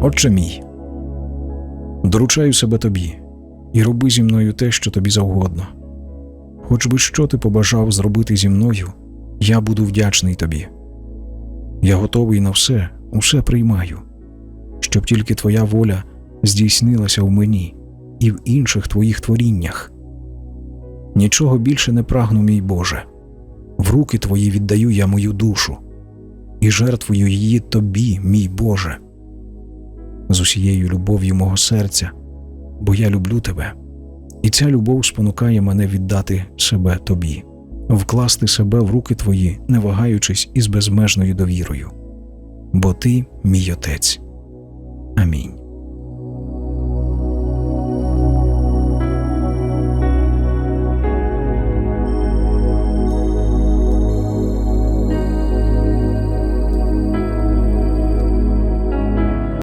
Отче мій, доручаю себе тобі і роби зі мною те, що тобі завгодно. Хоч би що ти побажав зробити зі мною, я буду вдячний тобі. Я готовий на все, усе приймаю, щоб тільки твоя воля здійснилася в мені і в інших твоїх творіннях. Нічого більше не прагну, мій Боже. В руки твої віддаю я мою душу і жертвую її тобі, мій Боже, з усією любов'ю мого серця, бо я люблю тебе, і ця любов спонукає мене віддати себе тобі, вкласти себе в руки твої, не вагаючись із безмежною довірою, бо ти мій отець. Амінь.